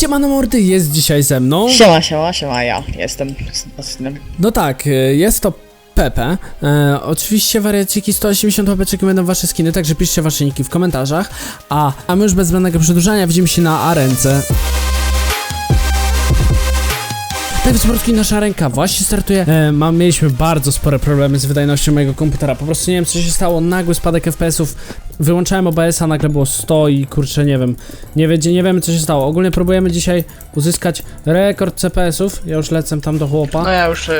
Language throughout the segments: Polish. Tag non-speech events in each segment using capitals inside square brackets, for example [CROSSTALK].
Siemano mordy jest dzisiaj ze mną. Siema, siema, siema, ja jestem. No tak, y, jest to Pepe. E, oczywiście wariaciki 180 łapeczek będą wasze skiny, także piszcie wasze niki w komentarzach. A, a my już bez zbędnego przedłużania widzimy się na arence. Tak po prostu nasza ręka właśnie startuje. E, mam, mieliśmy bardzo spore problemy z wydajnością mojego komputera. Po prostu nie wiem co się stało, nagły spadek FPS-ów. Wyłączałem OBS-a, nagle było 100 i kurczę nie wiem. Nie, wie, nie wiemy co się stało. Ogólnie próbujemy dzisiaj uzyskać rekord CPS-ów. Ja już lecę tam do chłopa. No ja już y.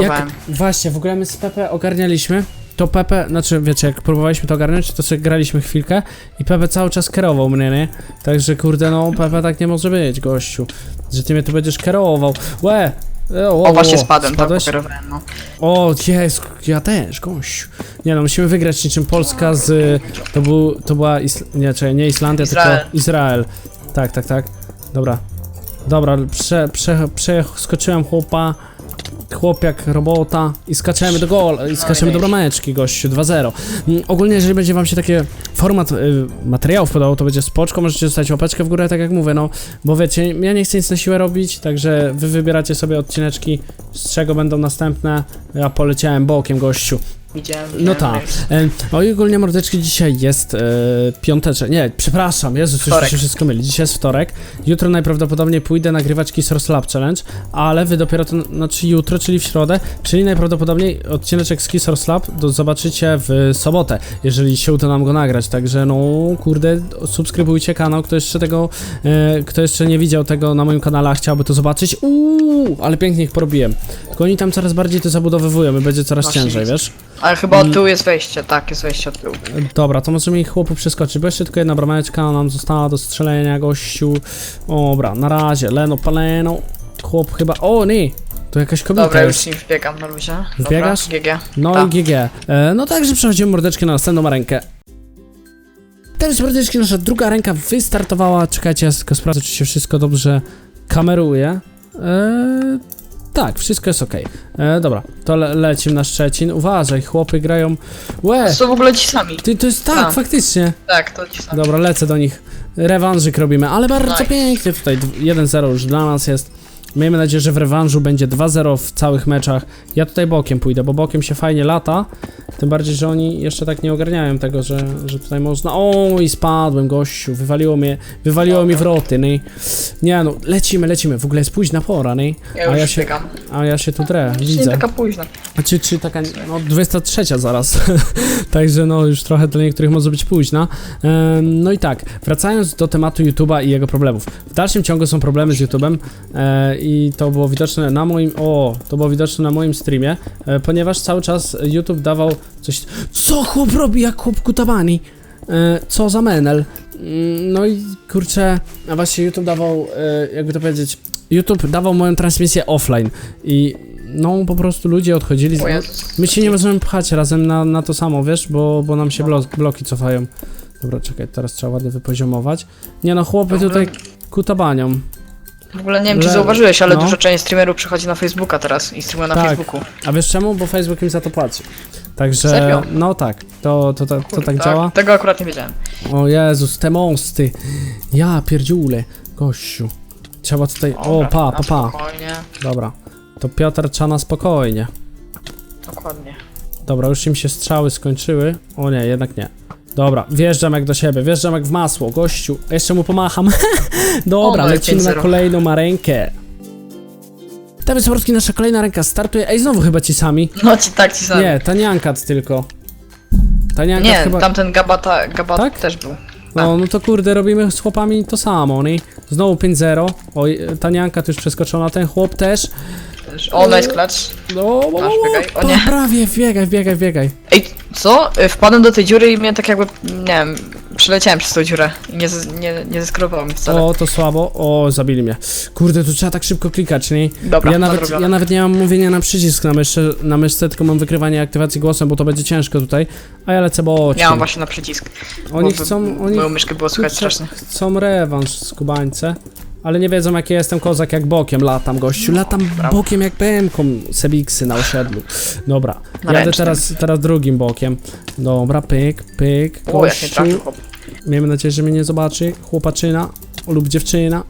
Jak, właśnie, w ogóle my z Pepe ogarnialiśmy. To Pepe, znaczy wiecie, jak próbowaliśmy to ogarnąć, to sobie graliśmy chwilkę i Pepe cały czas kierował mnie, nie? Także kurde, no Pepe tak nie może być, gościu. Że ty mnie tu będziesz kierował. Łe! E, O, O, właśnie spadłem, tak spadłeś? pokierowałem, no. O, jest, ja też, gościu. Nie no, musimy wygrać niczym Polska z... To, był, to była, Isl nie, czekaj, nie Islandia, Izrael. tylko Izrael. Tak, tak, tak. Dobra. Dobra, prze, prze, przeskoczyłem chłopa, chłop jak robota i skaczemy do gol, i skaczemy do brameczki, gościu, 2-0. Mm, Ogólnie, jeżeli będzie wam się takie format y, materiałów podobał, to będzie spoczko, możecie zostawić łapeczkę w górę, tak jak mówię, no, bo wiecie, ja nie chcę nic na siłę robić, także wy wybieracie sobie odcineczki, z czego będą następne, ja poleciałem bokiem, gościu. Widziałem, No tak. E, ogólnie mordeczki dzisiaj jest e, piąteczek. Nie, przepraszam, Jezu, coś mi się wszystko myli. Dzisiaj jest wtorek. Jutro najprawdopodobniej pójdę nagrywać Kissers Lab Challenge, ale wy dopiero to, znaczy jutro, czyli w środę, czyli najprawdopodobniej odcineczek z Kissers Lab do, zobaczycie w sobotę, jeżeli się uda nam go nagrać. Także no, kurde, subskrybujcie kanał, kto jeszcze tego, e, kto jeszcze nie widział tego na moim kanale, a chciałby to zobaczyć. Uuu, ale pięknie ich porobiłem. Tylko oni tam coraz bardziej to zabudowywują i będzie coraz Właśnie ciężej, widzę. wiesz? Ale chyba od tyłu jest wejście, tak, jest wejście od tyłu. Dobra, to możemy ich chłopu przeskoczyć, bo jeszcze tylko jedna brameczka nam została do strzelenia, gościu. Dobra, na razie, Leno Paleno. Chłop chyba, o nie, to jakaś kobieta Dobra, już jest. nim wbiegam na luzie. Wbiegasz? Dobra, GG. No tak. i GG. E, no także przechodzimy mordeczkę na następną rękę. Teraz mordeczki, nasza druga ręka wystartowała. Czekajcie, ja tylko sprawdzę, czy się wszystko dobrze kameruje. E, tak, wszystko jest ok. E, dobra, to le lecimy na Szczecin. Uważaj, chłopy grają. Łe! To są w ogóle ci sami. Ty, to jest tak, Tak. faktycznie. Tak, to ci sami. Dobra, lecę do nich. Rewanżyk robimy, ale bardzo Nice. pięknie tutaj. d- 1-0 już dla nas jest. Miejmy nadzieję, że w rewanżu będzie 2-0 w całych meczach. Ja tutaj bokiem pójdę, bo bokiem się fajnie lata. Tym bardziej, że oni jeszcze tak nie ogarniają tego, że, że tutaj można. O, i spadłem, gościu. Wywaliło mnie, wywaliło mi wroty, nie? Nie no, lecimy, lecimy. W ogóle jest późna pora, nie? Ja A już ja się, biegam. a ja się tu drę, Nie widzę. taka późna. A Czy, czy taka, no 23 zaraz, [LAUGHS] także no już trochę dla niektórych może być późna. Em, no i tak, wracając do tematu YouTube'a i jego problemów. W dalszym ciągu są problemy z YouTube'em e, i to było widoczne na moim, o, to było widoczne na moim streamie, e, ponieważ cały czas YouTube dawał coś, co chłop robi jak chłop kutabani? E, co za menel? Mm, No i kurczę, a właśnie YouTube dawał, e, jakby to powiedzieć, YouTube dawał moją transmisję offline i no po prostu ludzie odchodzili. Z... My się nie możemy pchać razem na, na to samo, wiesz, bo, bo nam się blo bloki cofają. Dobra, czekaj, teraz trzeba ładnie wypoziomować. Nie no, chłopy tutaj kutabanią. W ogóle nie wiem, czy Le- zauważyłeś, ale no. dużo część streamerów przychodzi na Facebooka teraz i streamuje na Tak. Facebooku. A wiesz czemu? Bo Facebook im za to płaci. Także, Serio? no tak, to, to, to, to Kurde, tak działa. Tego akurat nie wiedziałem. O Jezus, te mosty. Ja pierdziule, gościu. Trzeba tutaj, o Dobra, pa, na pa, pa. Spokojnie, Dobra, to Piotr trzeba na spokojnie. dokładnie. Dobra, już im się strzały skończyły. O nie, jednak nie. Dobra, wjeżdżam jak do siebie, wjeżdżam jak w masło, gościu. Jeszcze mu pomacham. [LAUGHS] Dobra, O, lecimy na 5-0. kolejną marenkę. Teraz Sobowski, nasza kolejna ręka startuje. Ej, znowu chyba ci sami. No ci tak, ci sami. Nie, Taniankat tylko. Taniankat Nie, chyba... tamten Gabata, Gabat Tak? też był. No, no to kurde, robimy z chłopami to samo, nie? Znowu 5-0. Oj, Taniankat już przeskoczył na ten chłop też. O, nice clutch. No, o, o, Masz, o, biegaj. O to nie. prawie, biegaj, biegaj, biegaj. Ej, co? Y, Wpadłem do tej dziury i mnie tak jakby, nie wiem, przeleciałem przez tą dziurę i nie, nie, nie zeskrobałem wcale. O, to słabo. O, zabili mnie. Kurde, tu trzeba tak szybko klikać, nie? Dobra, ja nawet, nadrobione. ja nawet nie mam mówienia na przycisk na myszce, na myszce, tylko mam wykrywanie aktywacji głosem, bo to będzie ciężko tutaj. A ja lecę boczkiem. Ja mam właśnie na przycisk. Oni bo chcą, oni Moją myszkę było słychać strasznie. chcą rewanż z Kubańce, ale nie wiedzą jaki jestem kozak, jak bokiem latam, gościu. Latam bokiem jak BM-ką Sebiksy na osiedlu. Dobra, jadę teraz, teraz drugim bokiem. Dobra, pyk, pyk, O, jak nie gościu. trafił. Miejmy nadzieję, że mnie nie zobaczy chłopaczyna lub dziewczyna.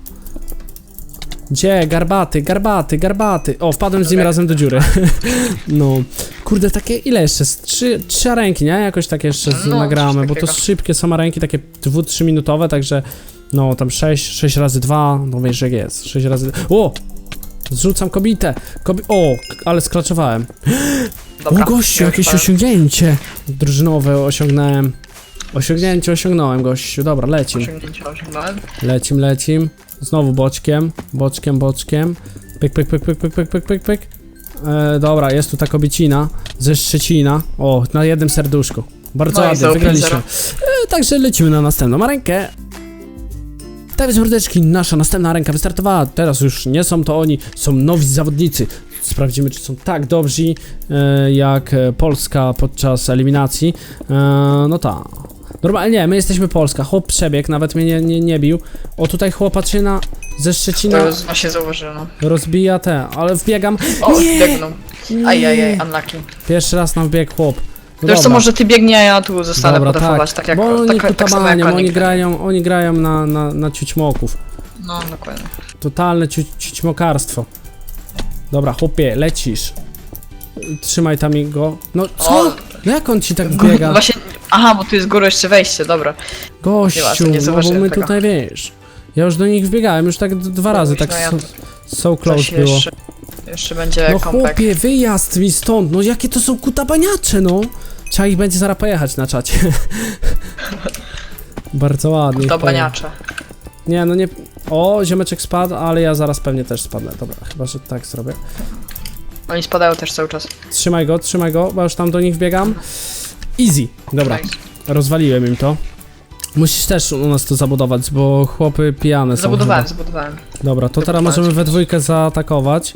Gdzie? Garbaty, garbaty, garbaty. O, wpadłem z nim razem do dziury. [LAUGHS] no. Kurde, takie, ile jeszcze? Z Trzy, trzy arenki, nie? Jakoś tak jeszcze z, No, nagramy, bo to takiego. szybkie są arenki, takie 2-3 minutowe, także no tam 6, 6 razy 2, no wiesz jak jest. 6 razy... O! Zrzucam kobitę. Kobi o, ale sklaczowałem. Dobra, o gościu, ja jakieś już osiągnięcie drużynowe osiągnąłem. Osiągnięcie osiągnąłem, gościu. Dobra, lecim. Osiągnięcie osiągnąłem. Lecim, lecim. Znowu boczkiem, boczkiem, boczkiem. Pyk, pyk, pyk, pyk, pyk, pyk, pyk, pyk, pyk. E, dobra, jest tu ta kobiecina ze Szczecina. O, na jednym serduszku. Bardzo No ładnie, wygraliśmy. 5-0. E, także lecimy na następną arenkę. Tak więc mordeczki, nasza następna ręka wystartowała. Teraz już nie są to oni, są nowi zawodnicy. Sprawdzimy, czy są tak dobrzy e, jak e, Polska podczas eliminacji. E, no tak. Normalnie nie, my jesteśmy Polska. Chłop przebiegł, nawet mnie nie, nie, nie bił. O tutaj chłopaczyna ze Szczecina To już właśnie zauważyłem. no. rozbija te, ale wbiegam. O, biegną. Ajajaj, unlucky. Pierwszy raz nam wbiegł chłop. To już co, dobra. może ty biegnie, a ja tu zostanę Dobra, podefować, tak, jak, Bo oni tak, tak samo jak oni oni. grają, oni grają na, na, na ciućmoków. No, dokładnie. Totalne ciu, ciućmokarstwo. Dobra, chłopie, lecisz. Trzymaj tam i go. No co? O, No jak on ci tak biega? Właśnie, aha, bo tu jest góra jeszcze wejście, dobra. Gościu, Nieważne, nie no bo zauważyłem my tego. tutaj wiesz. Ja już do nich wbiegałem, już tak d- dwa razy, tak no ja so, so Coś close było. jeszcze, jeszcze będzie No comeback. chłopie, wyjazd mi stąd, no jakie to są kutabaniacze, no. Trzeba ich będzie zaraz pojechać na czacie. [LAUGHS] Bardzo ładnie. To baniacze. Nie, no nie. O, ziomeczek spadł, ale ja zaraz pewnie też spadnę. Dobra, chyba, że tak zrobię. Oni spadają też cały czas. Trzymaj go, trzymaj go, bo już tam do nich wbiegam. Easy. Dobra, Nice. rozwaliłem im to. Musisz też u nas to zabudować, bo chłopy pijane są. Zabudowałem, chyba. zabudowałem. Dobra, to teraz możemy we dwójkę zaatakować.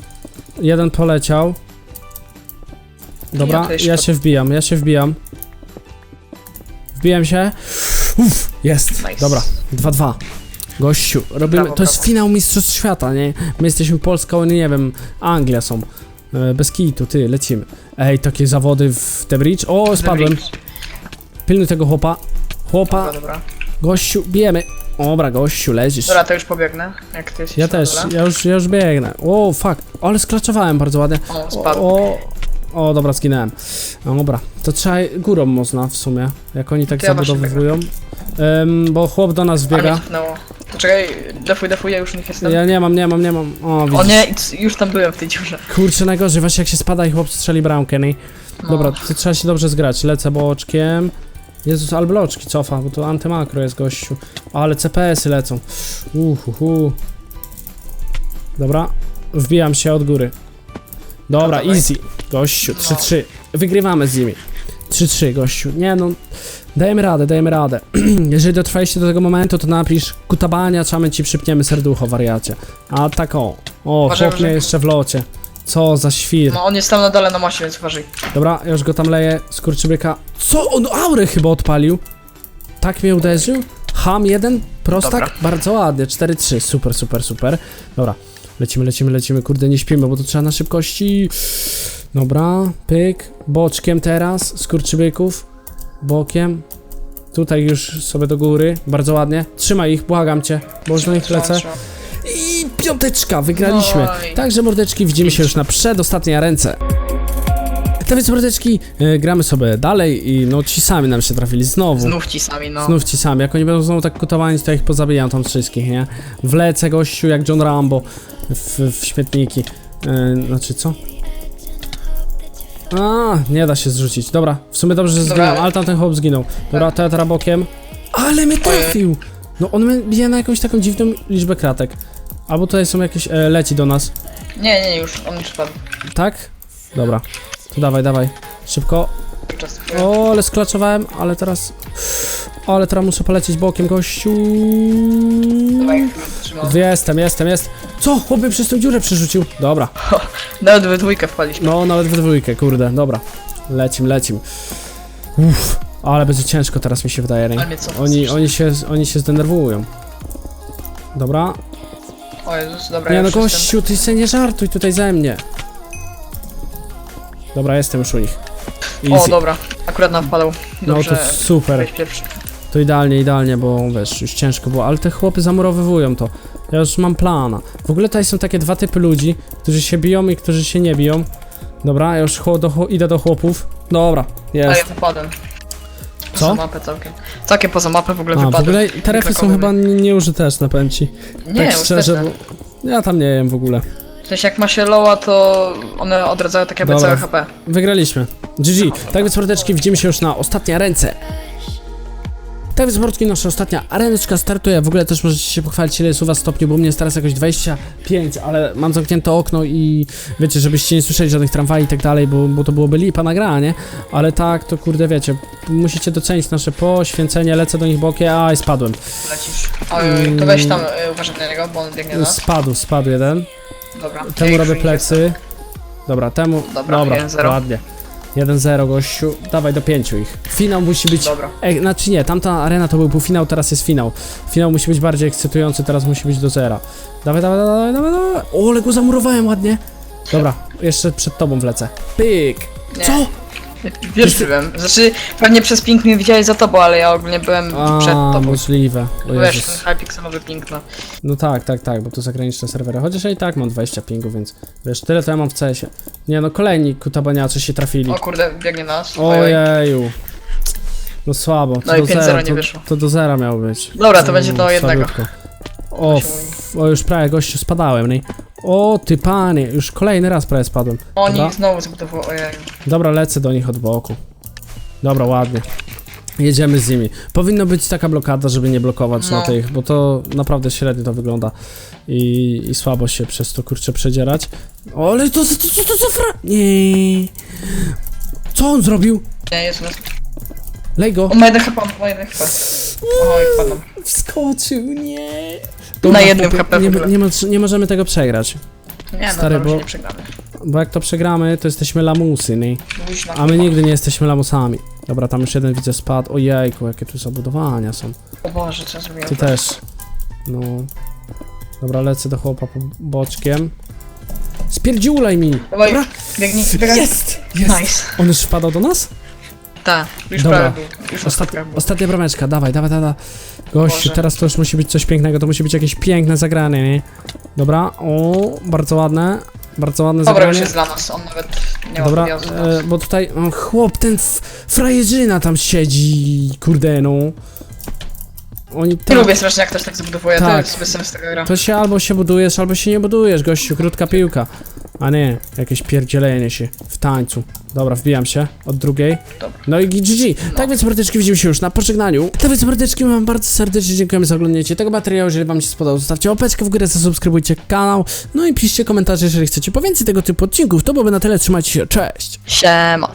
Jeden poleciał. Dobra, Ja się wbijam, ja się wbijam. Wbijam się. Uff, jest. Nice. Dobra, 2-2. Gościu, robimy. Brawo, to jest brawo. finał Mistrzostw Świata, nie? My jesteśmy Polska, oni nie wiem, Anglia są. E, Bez kitu, ty, lecimy. Ej, takie zawody w The Bridge. O, spadłem. Pilnuj tego chłopa. Chłopa, Dobra, dobra. gościu, bijemy. Dobra, gościu, leżysz. Dobra, to już pobiegnę. Jak ty jesteś Ja na też, dole. ja już, ja już biegnę. O, fuck, ale sklaczowałem bardzo ładnie. O, O, spadł. o, o dobra, zginąłem. No dobra, to trzeba górą można w sumie, jak oni tak ja zabudowują. Em, bo chłop do nas biega. Poczekaj, defuj, defuj, ja już nie jestem. Ja nie mam, nie mam, nie mam. O, O widzisz. nie, c- już tam byłem w tej dziurze. Kurczę, najgorzej, właśnie jak się spada i chłop strzeli bramkę, nie? No. Dobra, to trzeba się dobrze zgrać. Lecę boczkiem. Jezus, ale bloczki cofa, bo to antymakro jest gościu. Ale CPS-y lecą. Uhuhu. Dobra, wbijam się od góry. Dobra, dawaj. easy. Gościu, No. 3-3. Wygrywamy z nimi. 3-3, gościu. Nie no, dajemy radę, dajemy radę. [CLEARS THROAT] Jeżeli dotrwaliście do tego momentu, to napisz kutabania, czamy ci przypniemy serducho, wariacie. A tak o. O, Uważaj, chłop mnie uważaj. jeszcze w locie. Co za świr. No on jest tam na dole na moście, więc uważaj. Dobra, ja już go tam leję, skurczybyka. Co? On aurę chyba odpalił? Tak mnie uderzył? Ham jeden, prostak, Dobra. bardzo ładnie, 4-3, super, super, super. Dobra, lecimy, lecimy, lecimy, kurde, nie śpimy, bo to trzeba na szybkości. Dobra, pyk, boczkiem teraz, skurczybyków, bokiem. Tutaj już sobie do góry, bardzo ładnie. Trzymaj ich, błagam cię, bo już nich Trzymam, lecę. I piąteczka, wygraliśmy. Oj. Także mordeczki, widzimy się już na przedostatniej ręce. Tak więc mordeczki, e, gramy sobie dalej i no ci sami nam się trafili znowu. Znów ci sami, no. Znów ci sami, jak oni będą znowu tak kutowani, to ja ich pozabijam tam wszystkich, nie? Wlecę gościu jak John Rambo w, w śmietniki. E, znaczy co? A, nie da się zrzucić. Dobra, w sumie dobrze, że Dobra. zginął, ale tamten chłop zginął. Dobra, to ja teraz bokiem. Ale mnie trafił! No on mnie bije na jakąś taką dziwną liczbę kratek. Albo tutaj są jakieś, e, leci do nas. Nie, nie, już, on już spadł. Tak? Dobra. To dawaj, dawaj. Szybko. Czas. O, ale sklaczowałem, ale teraz... Ale teraz muszę polecieć bokiem, gościu. Dawaj. Jestem, jestem, jest. Co? Chłopie przez tą dziurę przerzucił. Dobra. Nawet we dwójkę wpadliśmy. No, nawet w dwójkę, kurde. Dobra. Lecim, lecim. Uff. Ale będzie ciężko teraz mi się wydaje, co? Oni, oni się, oni się zdenerwują. Dobra. O Jezus, dobra, Nie ja no już jestem. gościu, ty se nie żartuj tutaj ze mnie. Dobra, jestem już u nich. O, Easy. dobra, akurat nam wpadał. No to super. To idealnie, idealnie, bo wiesz, już ciężko było, ale te chłopy zamurowywują to. Ja już mam plana. W ogóle tutaj są takie dwa typy ludzi, którzy się biją i którzy się nie biją. Dobra, ja już do, idę do chłopów. Dobra, A ja jest. wypadłem. Co? Poza mapę całkiem. Całkiem poza mapę w ogóle A, w wypadłem. ogóle te refy są chyba nie- nieużyteczne, powiem ci. Nie, tak szczerze, bo ja tam nie wiem w ogóle. W sensie jak ma się loa, to one odradzają tak jakby Dobra. całe HP. Wygraliśmy. GG. Tak więc mordeczki, widzimy się już na ostatnie ręce. Tak więc mordki, nasza ostatnia areneczka startuje. W ogóle też możecie się pochwalić ile jest u was stopni, bo u mnie jest teraz jakoś 25, ale mam zamknięte okno i wiecie, żebyście nie słyszeli żadnych tramwajów i tak dalej, bo, bo to byłoby lipa nagrania, nie? Ale tak, to kurde wiecie, musicie docenić nasze poświęcenie, lecę do nich bokiem, aj spadłem. Lecisz. Oj, to weź tam y, uważaj na niego, bo on biegnie na nas. Spadł, spadł jeden. Dobra. Temu robię plecy. Dobra, temu. Dobra, Dobra, 1-0. ładnie. 1-0 gościu. Dawaj do pięciu ich. Finał musi być. Dobra. Ej, znaczy nie, tamta arena to był półfinał, teraz jest finał. Finał musi być bardziej ekscytujący, teraz musi być do zera. Dawaj, dawaj, dawaj, dawaj, dawaj. O, ale go zamurowałem ładnie. Dobra, jeszcze przed tobą wlecę. Pyk. Nie. Co? Wiesz, byłem. Znaczy, pewnie przez ping mnie widziałeś za tobą, ale ja ogólnie byłem przed A, tobą. możliwe. O Wiesz, ten Jezus. hypixelowy ping, no. No tak, tak, tak, bo to zagraniczne serwery. Chociaż ja i tak mam 20 pingu, więc wiesz, tyle to ja mam w CS-ie. Nie no, kolejni kutabaniacy się trafili. O kurde, biegnie na nas. Ojej. Ojeju. No słabo. To No i do 5-0 zera, nie to, wyszło. to do zera miało być. Dobra, to będzie do jednego. słabiutko. O, f, o, już prawie gościu spadałem, nie? O, ty panie, już kolejny raz prawie spadłem. Oni Dobra, znowu zbudowały, ojej. dobra lecę do nich od boku. Dobra, ładnie. Jedziemy z nimi. Powinno być taka blokada, żeby nie blokować na No. tych, bo to naprawdę średnio to wygląda. I, i słabo się przez to kurczę przedzierać. O, ale to, to, to, to, to fra... Nie. Co on zrobił? Nie, jest nas. Lej go. On ma jeden on ma jeden HP. Oj, wpadłem. Wskoczył, nie. Na jednym HP w nie, ogóle. nie, mo- nie możemy tego przegrać. Nie, no, Stary, Stary, bo- nie przegramy. Bo jak to przegramy, to jesteśmy lamusy, nie? Mówisz na A my nigdy nie jesteśmy lamusami. Dobra, tam już jeden widzę spadł. Ojejku, jakie tu zabudowania są. O Boże, co zrobiłem? Ty też. No. Dobra, lecę do chłopa po boczkiem. Spierdziulaj mi! Dawaj, Dobra. biegnij! Jest! Nice. On już wpadał do nas? Tak, już Dobra. prawie był. Już Ostat... ostatnia był. Ostatnia brameczka, dawaj, dawaj, dawaj. Gościu, Boże. teraz to już musi być coś pięknego, to musi być jakieś piękne zagranie, nie? Dobra, o, bardzo ładne. Bardzo ładne Dobra, już zagranie. jest dla nas, on nawet nie ma Dobra, nas. e, bo tutaj o, chłop, ten f- frajerzyna tam siedzi, kurde no. Oni Nie tam, lubię strasznie jak ktoś tak zabudowuje, Tak. to jest bez sensu tego gra. to się albo się budujesz, albo się nie budujesz, gościu, krótka piłka. A nie, jakieś pierdzielenie się w tańcu. Dobra, wbijam się od drugiej. No i GG. Tak więc mordeczki widzimy się już na pożegnaniu. Tak więc mordeczki wam bardzo serdecznie dziękujemy za oglądanie tego materiału. Jeżeli wam się spodobał, zostawcie łapeczkę w górę, zasubskrybujcie kanał. No i piszcie komentarze, jeżeli chcecie po więcej tego typu odcinków. To byłoby na tyle. Trzymajcie się, cześć! Siema.